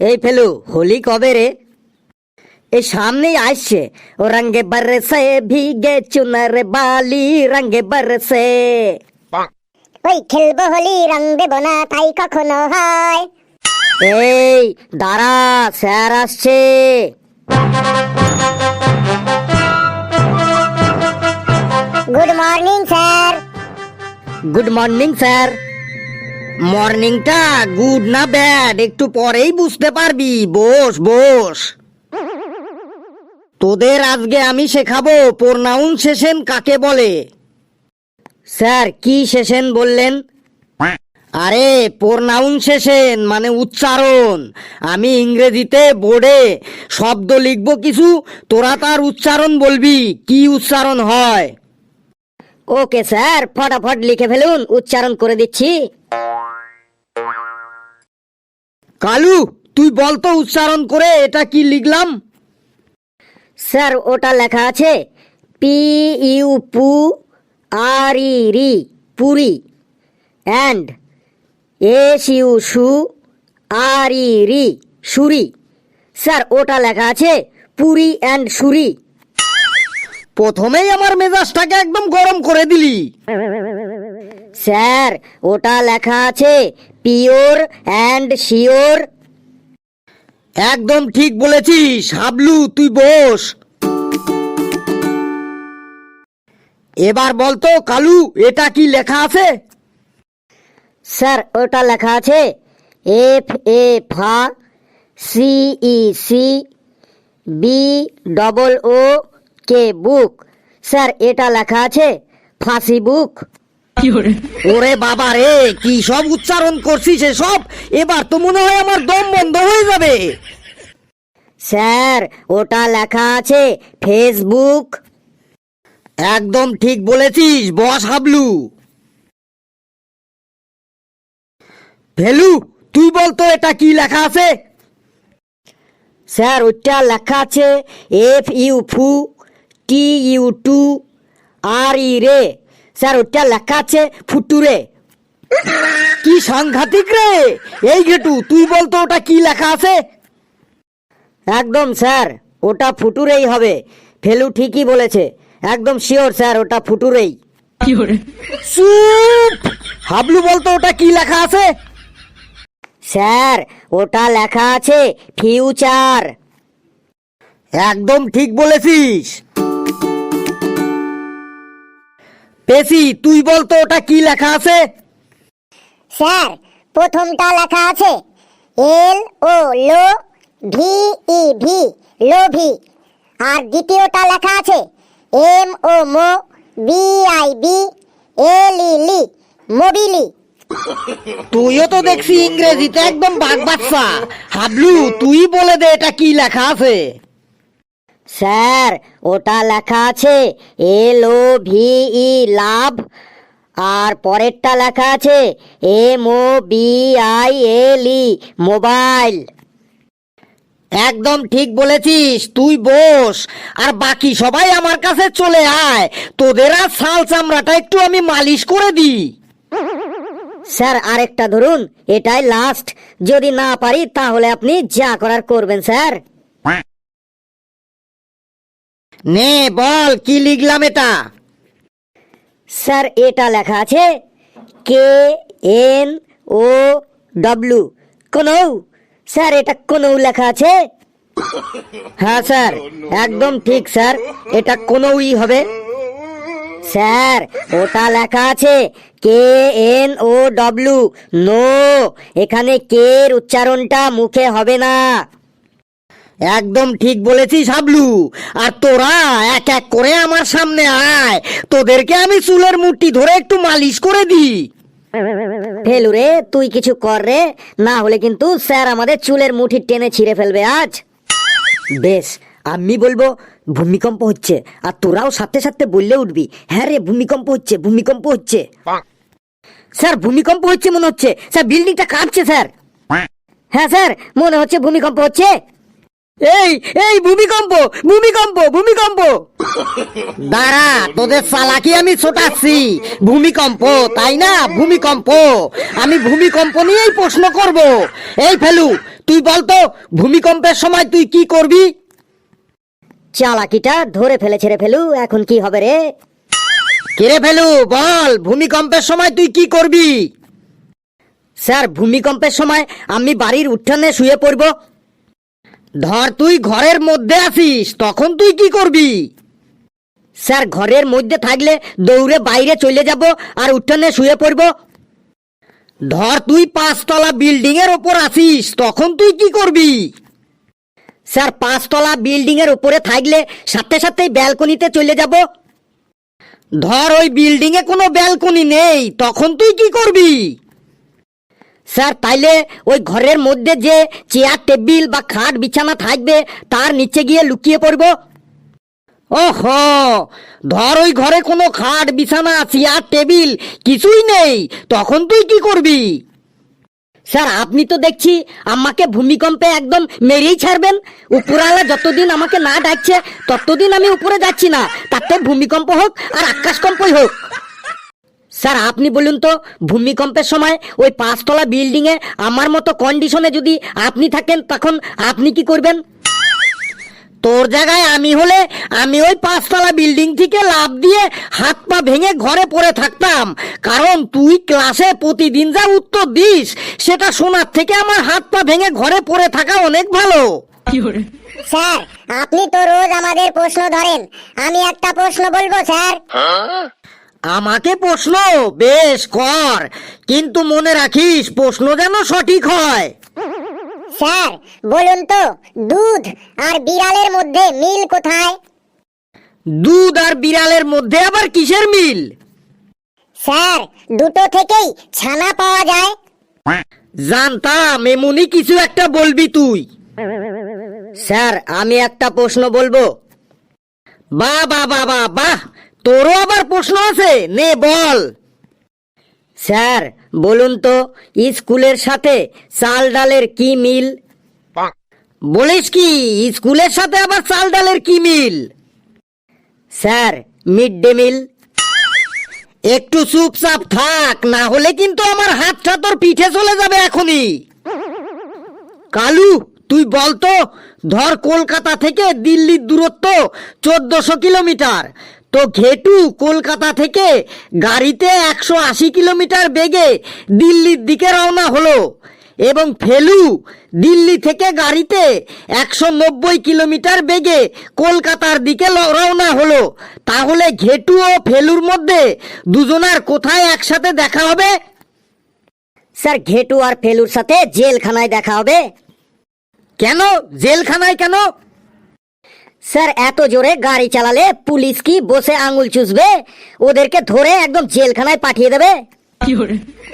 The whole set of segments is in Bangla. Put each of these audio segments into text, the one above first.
এই ফেলু হোলি কবে রে? এই সামনেই আসছে ও রঙ্গে বরসে ভিগে চুনার বালি রঙ্গে বরসে। ওই খেলব হোলি রং দেবো না তাই কখনো হয়। এই দাঁড়া স্যার আসছে। Good morning sir. Good morning sir. মর্নিংটা good না ব্যাড? একটু পরেই বুঝতে পারবি। বস বস। তোদের আজকে আমি শেখাবো প্রোনাউন্সেশন কাকে বলে। স্যার, কি সেশন বললেন? আরে প্রোনাউন্সেশন মানে উচ্চারণ। আমি ইংরেজিতে বোর্ডে শব্দ লিখব কিছু, তোরা তার উচ্চারণ বলবি, কি উচ্চারণ হয়। ওকে, স্যার, ফটাফট লিখে ফেলুন, উচ্চারণ করে দিচ্ছি। কালু, তুই বলতো উচ্চারণ করে এটা কি লিখলাম? স্যার, ওটা লেখা আছে পি ইউ পু আর ই রি পুরি। অ্যান্ড এস ইউ সু আর ই রি সুরি। স্যার, ওটা লেখা আছে পুরি অ্যান্ড সুরি। প্রথমেই আমার মেজাজটাকে একদম গরম করে দিলি। স্যার ওটা লেখা আছে পিওর অ্যান্ড শিওর। একদম ঠিক বলেছিস হাবলু তুই বস। এবার বলতো কালু এটা কি লেখা আছে? স্যার ওটা লেখা আছে এফ এ ফা C E C B double O K book? Sir এটা লেখা আছে ফাঁসি বুক। ওরে বাবা রে কি সব উচ্চারণ করছিস সব এবার তো মনে হয় আমার দম বন্ধ হয়ে যাবে। স্যার ওটা লেখা আছে ফেসবুক। একদম ঠিক বলেছিস বস হাবলু। ভেলু তুই বলতো এটা কি লেখা আছে? স্যার ওইটা লেখা আছে এফ ইউ ফু টি ইউ টু আর ই রে স্যার ওইটা লেখা আছে ফুটুরে। কি সাংঘাতিক রে! এই ঘেটু তুই বলতো ওটা কি লেখা আছে? একদম স্যার ওটা ফুটুরেই হবে। ফেলু ঠিকই বলেছে। একদম শিওর স্যার ওটা ফুটুরেই। চুপ! হাবলু বলতো ওটা কি লেখা আছে? স্যার ওটা লেখা আছে ফিউচার। একদম ঠিক বলেছিস। পেশি তুই বলতো ওটা কি লেখা আছে? স্যার প্রথমটা লেখা আছে এল ও লো ভি ই ভি লোভি আর দ্বিতীয়টা লেখা আছে এম ও মো বি আই বি এল ই লি মোবিলি তুইও তো দেখছি ইংরেজিতে একদম বাগ বাচ্চা হাবলু তুই বলে দে এটা কি লেখা আছে। স্যার, ওটা লেখা আছে এল ও ভি ই লাভ, আর পরেরটা লেখা আছে M O B I L E, mobile. একদম ঠিক বলেছিস, তুই বস, আর বাকি সবাই আমার কাছে চলে আয়, তোদের আর ছাল চামড়াটা একটু আমি মালিশ করে দিই। স্যার, আরেকটা ধরুন, এটাই লাস্ট যদি না পারি তাহলে আপনি যা করার করবেন, স্যার। নে বল কি লিখলাম এটা? স্যার এটা লেখা আছে কে এন ও ডব্লিউ। কোনৌ? স্যার এটা কোনৌ লেখা আছে? হ্যাঁ স্যার একদম ঠিক স্যার এটা কোনৌই হবে। স্যার ওটা লেখা আছে K N O W. No এখানে কে এর উচ্চারণটা মুখে হবে না। একদম ঠিক বলেছিস হাবলু। আর তোরা এক এক করে আমার সামনে আয়। তোদেরকে আমি চুলের মুঠি ধরে একটু মালিশ করে দিই। ফেলু রে তুই কিছু কর রে। না হলে কিন্তু স্যার আমাদের চুলের মুঠি টেনে ছিঁড়ে ফেলবে আজ। বেশ আমি বলব ভূমিকম্প হচ্ছে আর তোরাও সাথে সাথে বললে উঠবি। হ্যাঁ রে ভূমিকম্প হচ্ছে ভূমিকম্প হচ্ছে। স্যার ভূমিকম্প হচ্ছে মনে হচ্ছে। স্যার বিল্ডিংটা কাঁপছে স্যার। হ্যাঁ স্যার মনে হচ্ছে ভূমিকম্প হচ্ছে। এই এই ভূমিকম্প ভূমিকম্প ভূমিকম্প। দাঁড়া তোদের চালাকি আমি ছোটাচ্ছি। ভূমিকম্প তাই না? ভূমিকম্প। আমি ভূমিকম্প নিয়েই প্রশ্ন করব। এই ফেলু তুই বলতো ভূমিকম্পের সময় তুই কি করবি? চালাকিটা ধরে ফেলেছে রে ফেলু এখন কি হবে রে? কেড়ে ফেলু বল ভূমিকম্পের সময় তুই কি করবি? স্যার ভূমিকম্পের সময় আমি বাড়ির উঠানে শুয়ে পড়ব। ধর তুই ঘরের মধ্যে আসিস তখন তুই কি করবি? স্যার, ঘরের মধ্যে থাকলে দৌড়ে বাইরে চলে যাব আর উঠানে শুয়ে পড়ব। ধর তুই পাঁচতলা বিল্ডিং এর ওপর আসিস তখন তুই কি করবি? স্যার, পাঁচতলা বিল্ডিং এর উপরে থাকলে সাথে সাথে ব্যালকনিতে চলে যাব। ধর ওই বিল্ডিং এ কোনো ব্যালকনি নেই, তখন তুই কি করবি? স্যার, তাইলে ওই ঘরের মধ্যে যে চেয়ার, টেবিল বা খাট, বিছানা থাকবে, তার নিচে গিয়ে লুকিয়ে পড়ব? ওহ, ধর ওই ঘরে কোনো খাট, বিছানা, চেয়ার, টেবিল কিছুই নেই, তখন তুই কি করবি? স্যার, আপনি তো দেখছি আমাকে ভূমিকম্পে একদম মেরেই ছাড়বেন। উপরালা যতদিন আমাকে না ডাকছে, ততদিন আমি উপরে যাচ্ছি না। তাতে ভূমিকম্প হোক আর আকাশকম্পই হোক। স্যার আপনি বলুন তো ভূমিকম্পের সময় ওই পাঁচতলা বিল্ডিং এ আমার মতো কন্ডিশনে যদি আপনি থাকেন তখন আপনি কি করবেন? তোর জায়গায় আমি হলে আমি ওই পাঁচতলা বিল্ডিং থেকে লাভ দিয়ে হাত পা ভেঙে ঘরে পড়ে থাকতাম। কারণ তুই ক্লাসে প্রতিদিন যা উত্তর দিস সেটা শোনার থেকে আমার হাত পা ভেঙে ঘরে পড়ে থাকা অনেক ভালো। স্যার আপনি তো রোজ আমাদের প্রশ্ন ধরেন। আমি একটা প্রশ্ন বলব স্যার। আমাকে প্রশ্ন? বেশ কর। কিন্তু মনে রাখিস প্রশ্ন যেন সঠিক হয়। স্যার বলুন তো দুধ আর বিড়ালের মধ্যে মিল কোথায়? দুধ আর বিড়ালের মধ্যে আবার কিসের মিল? স্যার দুটো থেকেই ছানা পাওয়া যায়। জানতাম এমনই কিছু একটা বলবি তুই। স্যার আমি একটা প্রশ্ন বলব। বা বা বা বা বাহ। তোরও আবার প্রশ্ন আছে? নে, বল। স্যার, বলুন তো, স্কুলের সাথে চাল ডালের কি মিল? বলিস কি, স্কুলের সাথে আবার চাল ডালের কি মিল? Sir, mid day meal. একটু চুপচাপ থাক, না হলে কিন্তু আমার হাতটা তোর পিঠে চলে যাবে এখনই। কালু, তুই বলতো ধর কলকাতা থেকে দিল্লির দূরত্ব চোদ্দশো কিলোমিটার। তো ঘেটু কলকাতা থেকে গাড়িতে একশো আশি কিলোমিটার বেগে দিল্লির দিকে রওনা হলো এবং ফেলু দিল্লি থেকে গাড়িতে একশো নব্বই কিলোমিটার বেগে কলকাতার দিকে রওনা হলো। তাহলে ঘেটু ও ফেলুর মধ্যে দুজনার কোথায় একসাথে দেখা হবে? স্যার ঘেটু আর ফেলুর সাথে জেলখানায় দেখা হবে। কেন? জেলখানায় কেন? স্যার এত জোরে গাড়ি চালালে পুলিশ কি বসে আঙুল চুষবে? ওদেরকে ধরে একদম জেলখানায় পাঠিয়ে দেবে?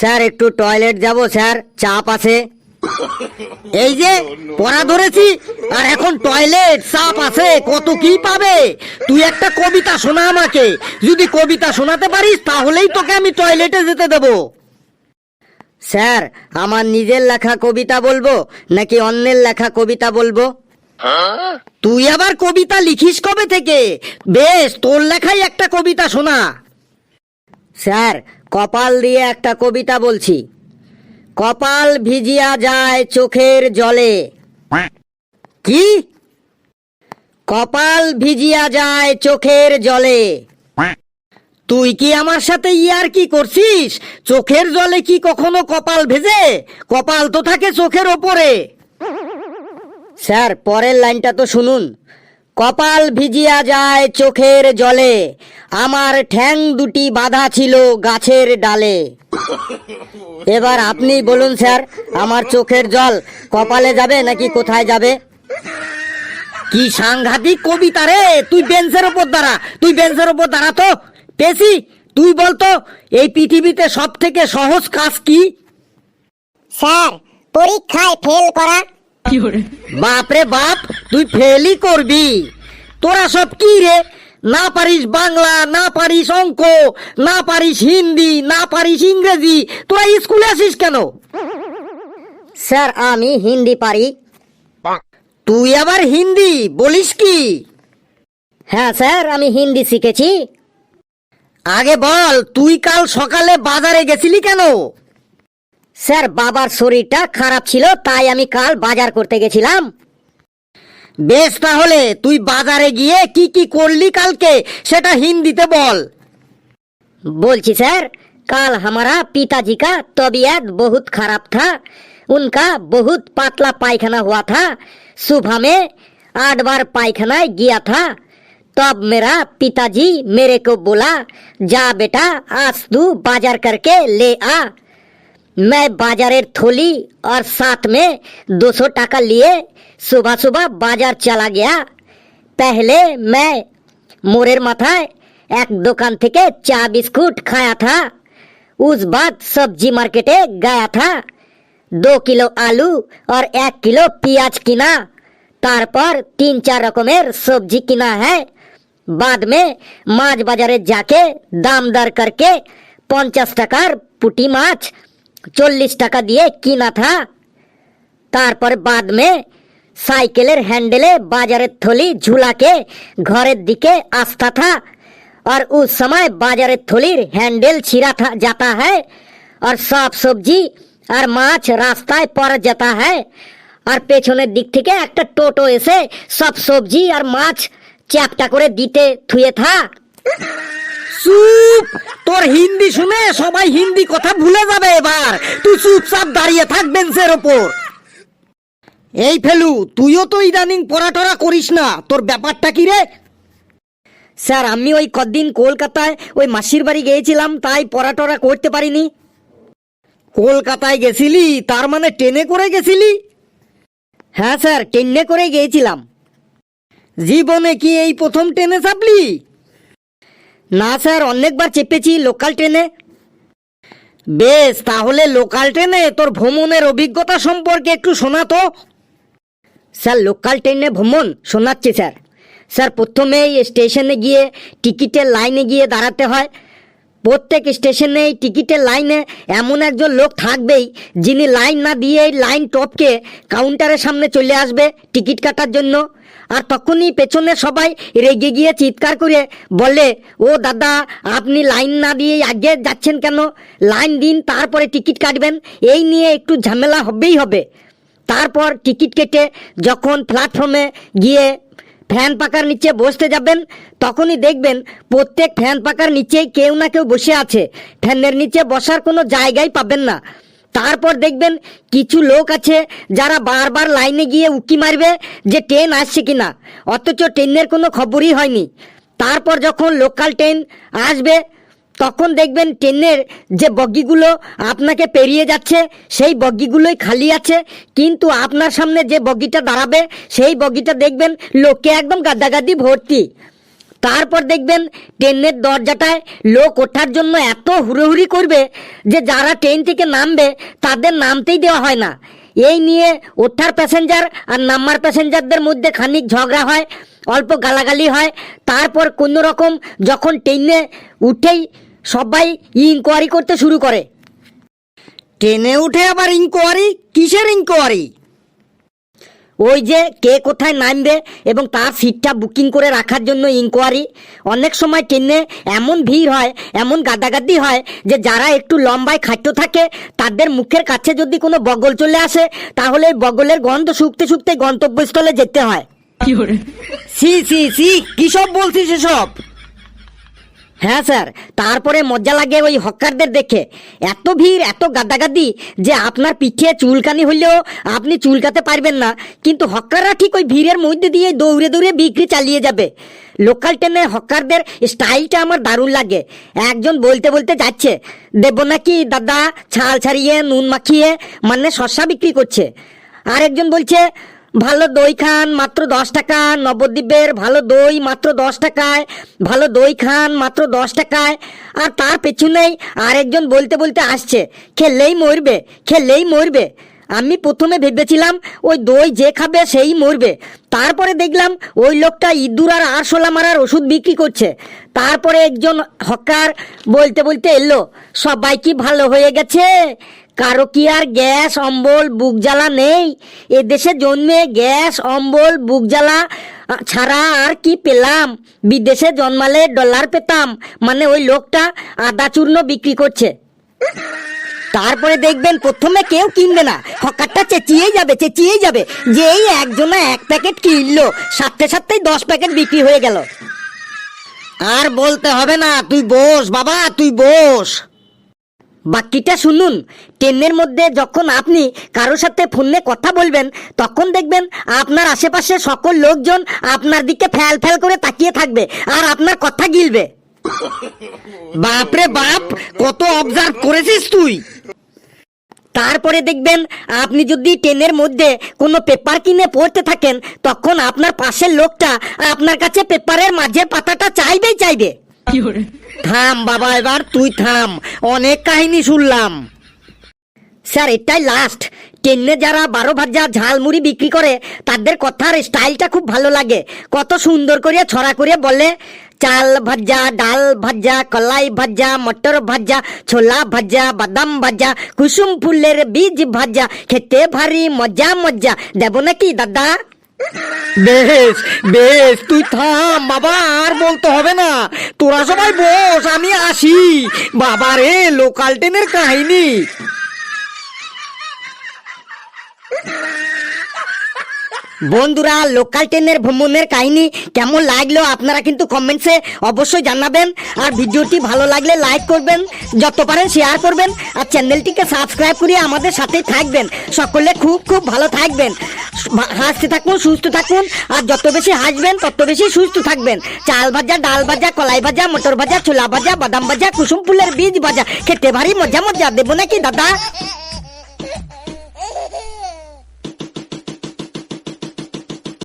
স্যার একটু টয়লেট যাব স্যার। চাপ আছে। এই যে পড়া ধরেছি আর এখন টয়লেট সাপ আছে কত কি পাবে? তুই একটা কবিতা শোনা আমাকে। যদি কবিতা শোনাতে পারিস তাহলেই তোকে আমি টয়লেটে যেতে দেবো। স্যার আমার নিজের লেখা কবিতা বলব নাকি অন্যের লেখা কবিতা বলব? তুই আবার কবিতা লিখিস কবে থেকে? বেশ, তোর লেখাই একটা কবিতা শোনা। স্যার, কপাল দিয়ে একটা কবিতা বলছি। কপাল ভিজিয়া যায় চোখের জলে। কি? কপাল ভিজিয়া যায় চোখের জলে। তুই কি আমার সাথে ইয়ার কি করছিস? চোখের জলে কি কখনো কপাল ভেজে? কপাল তো থাকে চোখের ওপরে। স্যার, পরের লাইনটা তো শুনুন। কপাল ভিজিয়া যায় চোখের জলে। আমার ঠ্যাং দুটি বাঁধা ছিল গাছের ডালে। এবার আপনি বলুন, স্যার, আমার চোখের জল কপালে যাবে নাকি কোথায় যাবে? কি সাংঘাতিক কবিতা রে! তুই বেঞ্চের ওপর দাঁড়া, তুই বেঞ্চের ওপর দাঁড়া তো। পেশি, তুই বলতো এই পৃথিবীতে সব থেকে সহজ কাজ কি? স্যার, পরীক্ষায় ফেল করা বাপরে বাপ, তুই ফেলই করবি। তোরা সব কি রে? না পারিস বাংলা, না পারিস অঙ্ক, না পারিস হিন্দি, না পারিস ইংরেজি, তোরা স্কুলে আসিস কেন? স্যার, আমি হিন্দি পারি। তুই আবার হিন্দি, বলিস কি? হ্যাঁ স্যার, আমি হিন্দি শিখেছি। আগে বল, তুই কাল সকালে বাজারে গেছিলি কেন? স্যার বাবার শরীরটা খারাপ ছিল তাই আমি কাল বাজার করতে গেছিলাম বেশ তাহলে তুই বাজারে গিয়ে কি কি করলি কালকে সেটা হিন্দিতে বল बोलची सर कल हमारा पिताजी का तबीयत बहुत खराब था उनका बहुत पतला पायखाना हुआ था सुबह में आठ बार पायखाना गया था तब मेरा पिताजी मेरे को बोला जा बेटा आज तू बाजार करके ले आ मैं बाजारेर थोली और साथ में दो सौ टाका लिए सुबह सुबह बाज़ार चला गया। पहले मैं मोरेर एक दुकान थे के चा बिस्कुट खाया था। उस बाद सब्ज़ी मार्केटे गया था। दो किलो आलू और एक किलो प्याज किना। तार पर तीन चार রকমের सब्ज़ी किना है। बाद में মাছ बाजारे जाके दाम दर करके পঞ্চাশ पुटी পুটি চল্লিশ টাকা দিয়ে কিনা থা তারপরে বাদ মে সাইকেলের হ্যান্ডেলে বাজারের থলি ঝুলাকে ঘরের দিকে আসता था और उस समय बाजारेर थलिर हैंडल छिरा था जाता है और সব সবজি আর মাছ রাস্তায় পড়ে যেতা হয় আর পেছনের দিক থেকে একটা টোটো এসে সব সবজি আর মাছ চ্যাপটা করে দিতে থুয়ে থা চুপ। তোর হিন্দি শুনে সবাই হিন্দি কথা ভুলে যাবে এবার। তুই চুপচাপ দাঁড়িয়ে থাক বেঞ্চের ওপর। এই ফেলু, তুইও তো ইদানিং পড়াটরা করিস না। তোর ব্যাপারটা কি রে? স্যার, আমি ওই কদিন কলকাতায় ওই মাসির বাড়ি গিয়েছিলাম, তাই পড়াটরা করতে পারিনি। কলকাতায় গেছিলি, তার মানে ট্রেনে করে গেছিলি? হ্যাঁ স্যার, ট্রেনে করে গিয়েছিলাম। জীবনে কি এই প্রথম ট্রেনে চাপলি? না, স্যার, অনেকবার চেপেছি লোকাল ট্রেনে বেশ, তাহলে লোকাল ট্রেনে তোর ভ্রমণের অভিজ্ঞতা সম্পর্কে একটু শোনা তো। স্যার লোকাল ট্রেনে ভ্রমণ শোনাচ্ছি, স্যার। স্যার, প্রথমেই স্টেশনে গিয়ে টিকিটের লাইনে গিয়ে দাঁড়াতে হয়। প্রত্যেক স্টেশনে টিকিটের লাইনে এমন একজন লোক থাকবেই যিনি লাইন না দিয়ে লাইন টপকে কাউন্টারের সামনে চলে আসবে টিকিট কাটার জন্য। আর তখনই পেছনে সবাই রেগে গিয়ে চিৎকার করে বলে, ও দাদা, আপনি লাইন না দিয়ে আগে যাচ্ছেন কেন? লাইন দিন, তারপরে টিকিট কাটবেন। এই নিয়ে একটু ঝামেলা হবেই হবে। তারপর টিকিট কেটে যখন প্ল্যাটফর্মে গিয়ে ফ্যান পাকার নিচে বসতে যাবেন, তখনই দেখবেন প্রত্যেক ফ্যান পাকার নিচেই কেউ না কেউ বসে আছে। ফ্যানের নিচে বসার কোনো জায়গাই পাবেন না। তারপর দেখবেন কিছু লোক আছে যারা বারবার লাইনে গিয়ে উকি মারবে যে ট্রেন আসছে কিনা। অথচ ট্রেনের কোনো খবরই হয়নি। তারপর যখন লোকাল ট্রেন আসবে, তখন দেখবেন ট্রেনের যে বগিগুলো আপনাকে পেরিয়ে যাচ্ছে, সেই বগিগুলোই খালি আছে। কিন্তু আপনার সামনে যে বগিটা দাঁড়াবে, সেই বগিটা দেখবেন লোকে একদম গাদ্দাগাদ্দি ভর্তি। তারপর দেখবেন ট্রেনের দরজাটায় লোক ওঠার জন্য এত হুড়োহুড়ি করবে যে যারা ট্রেন থেকে নামবে, তাদের নামতেই দেওয়া হয় না। এই নিয়ে ওঠার প্যাসেঞ্জার আর নাম্বার প্যাসেঞ্জারদের মধ্যে খানিক ঝগড়া হয়, অল্প গালাগালি হয়। তারপর কোনো রকম যখন ট্রেনে উঠেই সবাই ইনকোয়ারি করতে শুরু করে। ট্রেনে উঠে আবার ইনকোয়ারি কিসের ইনকোয়ারি ওই যে কে কোথায় নামবে এবং তার সিটটা বুকিং করে রাখার জন্য ইনকোয়ারি অনেক সময় ট্রেনে এমন ভিড় হয় এমন গাদাগাদি হয় যে যারা একটু লম্বায় খাট্য থাকে তাদের মুখের কাছে যদি কোনো বগল চলে আসে তাহলে ওই বগলের গন্ধ শুকতে শুকতে গন্তব্যস্থলে যেতে হয়। সি সি সি কি সব বলছিস এসব? হ্যাঁ স্যার, তারপরে মজা লাগে ওই হকারদের দেখে। এত ভিড়, এত গাদাগাদি যে আপনার পিঠে চুলকানি হলেও আপনি চুলকাতে পারবেন না। কিন্তু হকাররা ঠিক ওই ভিড়ের মধ্যে দিয়ে দৌড়ে দৌড়ে বিক্রি চালিয়ে যাবে। লোকাল ট্রেনে হকারদের স্টাইলটা আমার দারুণ লাগে। একজন বলতে বলতে যাচ্ছে, দেব নাকি দাদা ছাল ছাড়িয়ে, নুন মাখিয়ে মানে শসা বিক্রি করছে? আর একজন বলছে ভালো দই খান, মাত্র দশ টাকা। নবদ্বীপের ভালো দই, মাত্র দশ টাকায়। ভালো দই খান, মাত্র দশ টাকায়। আর তার পেছনেই আরেকজন বলতে বলতে আসছে খেললেই মরবে খেললেই মরবে। আমি প্রথমে ভেবেছিলাম, ওই দই যে খাবে সেই মরবে। তারপরে দেখলাম, ওই লোকটা ইঁদুর আর আরশোলা মারার ওষুধ বিক্রি করছে। তারপরে একজন হকার বলতে বলতে এলো, সবাই কি ভালো হয়ে গেছে? কারও কি আর গ্যাস, অম্বল, বুক জ্বালা নেই? এদেশে জন্মে গ্যাস, অম্বল, বুক জ্বালা ছাড়া আর কি পেলাম? বিদেশে জন্মালে ডলার পেতাম মানে ওই লোকটা আদা চূর্ণ বিক্রি করছে। তারপরে দেখবেন প্রথমে কেউ কিনবে না, হকারটা চেঁচিয়েই যাবে চেঁচিয়েই যাবে যে এই একজনা এক প্যাকেট কিনলো, সাথে সাথেই দশ প্যাকেট বিক্রি হয়ে গেল। আর বলতে হবে না, তুই বস বাবা, তুই বস। বাকিটা শুনুন, ট্রেনের মধ্যে যখন আপনি কারোর সাথে ফোনে কথা বলবেন, তখন দেখবেন আপনার আশেপাশে সকল লোকজন আপনার দিকে ফ্যাল ফ্যাল করে তাকিয়ে থাকবে আর আপনার কথা গিলবে। বাপরে বাপ, কত অবজার্ভ করেছিস তুই? তারপরে দেখবেন আপনি যদি ট্রেনের মধ্যে কোনো পেপার কিনে পড়তে থাকেন তখন আপনার পাশের লোকটা আপনার কাছে পেপারের মাঝের পাতাটা চাইবেই চাইবে। থাম বাবা এবার তুই থাম। অনেক কাহিনী শুনলাম। স্যার এটাই লাস্ট ট্রেনে যারা বারো ভাজা ঝালমুড়ি বিক্রি করে তাদের কথার স্টাইলটা খুব ভালো লাগে। কত সুন্দর করে ছড়া করে বলে চাল ভাজা, ডাল ভাজা, কলাই ভাজা, মটর ভাজা, ছোলা ভাজা, বাদাম ভাজা, কুসুম ফুলের বীজ ভাজা, খেতে ভারী মজা মজা। দেব নাকি দাদা? বেশ বেশ, তুই থাম বাবা আর বলতে হবে না। তোরা সবাই বস, আমি আসি। বাবা রে লোকাল ট্রেনের কাহিনী। বন্ধুরা লোকাল ট্রেনের ভ্রমণের কাহিনী কেমন লাগল আপনারা কিন্তু কমেন্টসে অবশ্যই জানাবেন। আর ভিডিওটি ভালো লাগলে লাইক করবেন, যত পারেন শেয়ার করবেন, আর চ্যানেলটিকে সাবস্ক্রাইব করে আমাদের সাথেই থাকবেন। সকলে খুব খুব ভালো থাকবেন। হাসতে থাকুন, সুস্থ থাকুন, আর যত বেশি হাসবেন, তত বেশি সুস্থ থাকবেন। চাল ভাজা, ডাল ভাজা, কলাই ভাজা, মটর ভাজা, ছোলা ভাজা, বাদাম ভাজা, কুসুম ফুলের বীজ ভাজা। খেতে ভারী মজা মজা। দেবো নাকি দাদা?